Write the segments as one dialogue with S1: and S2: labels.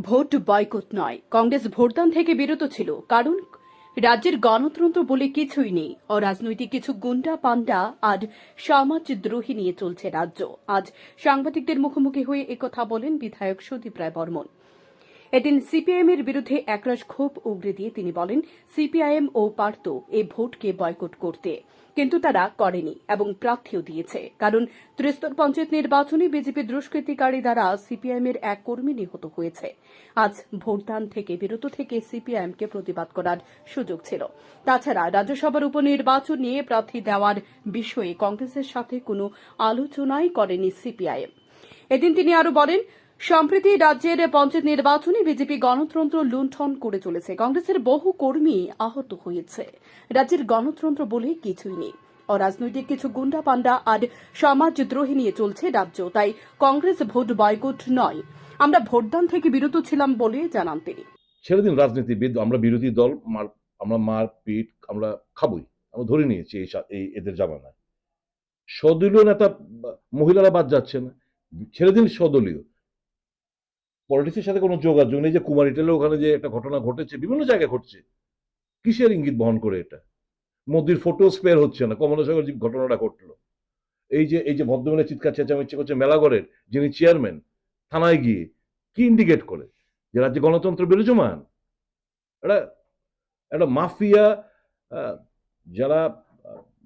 S1: Vote boycott নয়। কংগ্রেস ভোটদান থেকে বিরত ছিল। কারণ, রাজ্যের গণতন্ত্র বলে কিছুই নেই। অরাজনৈতিক কিছু গুন্ডা পান্ডা আর সমাজদ্রোহী নিয়ে চলছে রাজ্য। আজ সাংবাদিকদের মুখোমুখি হয়ে একথা বলেন বিধায়ক সুদীপ রায় বর্মন। এদিন সিপিআইএম এর বিরুদ্ধে একরাশ ক্ষোভ উগরে দিয়ে তিনি বলেন, সিপিআইএম ও পারত এই ভোটকে বয়কট করতে। কিন্তু তারা করেনি এবং প্রার্থীও দিয়েছে। কারণ ত্রিস্তর পঞ্চায়েত নির্বাচনে বিজেপি দুষ্কৃতিকারী দ্বারা সিপিআইএম এর এক কর্মী নিহত হয়েছে। আজ ভোটদান থেকে বিরত থেকে সিপিআইএম কে প্রতিবাদ করার সুযোগ ছিল। তাছাড়া রাজ্যসভার উপনির্বাচন নিয়ে প্রার্থী দেওয়ার বিষয়ে কংগ্রেসের সাথে কোনো আলোচনাই করেনি সিপিআইএম। এদিন তিনি আরও বলেন সম্প্রতি রাজ্যের পঞ্চায়েত নির্বাচনে বিজেপি গণতন্ত্র লুণ্ঠন করে চলেছে। কংগ্রেসের বহু কর্মী আহত হয়েছে। রাজ্যের গণতন্ত্র বলে কিছুই নেই। অরাজনৈতিক কিছু গুন্ডা পান্ডা আর সমাজদ্রোহী নিয়ে চলছে রাজ্য, তাই কংগ্রেস ভোট বয়কট নয়। আমরা ভোটদান থেকে বিরত ছিলাম বলে জানান তিনি।
S2: ছেড়ে দিন রাজনীতিবিদ, আমরা বিরোধী দল, মার, আমরা মার পিট আমরা খাবই। আমরা ধরে নিয়েছি এই এদের জামানায়। সদলীয় নেতা, মহিলারা বাদ যাচ্ছে না ছেড়ে দিন সদলীয়। পলিটিক্সের সাথে কোনো যোগাযোগ নেই, যে কুমারী টেলের ওখানে যে একটা ঘটনা ঘটেছে, বিভিন্ন জায়গায় ঘটছে। কিসের ইঙ্গিত বহন করে এটা? মোদির ফটো স্পেয়ার হচ্ছে না কমলাসাগর যে ঘটনাটা ঘটলো। এই যে এই যে ভদ্রমেলা চিৎকার, চেঁচামেচি করছে মেলাগড়ের, যিনি চেয়ারম্যান, থানায় গিয়ে কি ইন্ডিকেট করে? যে রাজ্যে গণতন্ত্র বিরাজমান? এটা একটা মাফিয়া যারা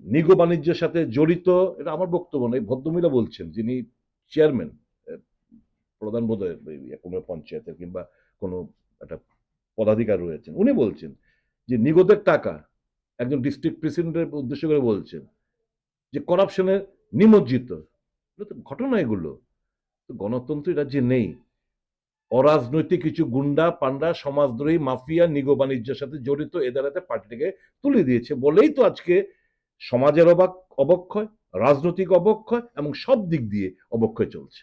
S2: নিগো বাণিজ্যের সাথে জড়িত, এটা আমার বক্তব্য নয় ভদ্রমহিলা বলছেন, যিনি চেয়ারম্যান প্রধান বোধ কোনো পঞ্চায়েতের কিংবা কোনো একটা পদাধিকার রয়েছেন। উনি বলছেন যে নিগদের টাকা একজন ডিস্ট্রিক্ট প্রেসিডেন্টের উদ্দেশ্য করে বলছেন যে করাপশনের নিমজ্জিত। ঘটনা এগুলো। গণতন্ত্র এই রাজ্যে নেই, অরাজনৈতিক কিছু গুন্ডা পান্ডা সমাজদ্রোহী, মাফিয়া, নিগো বাণিজ্যের সাথে জড়িত এদের হাতে পার্টিটাকে তুলে দিয়েছে বলেই তো আজকে সমাজের অবাক অবক্ষয়, রাজনৈতিক অবক্ষয় এবং সব দিক দিয়ে অবক্ষয় চলছে।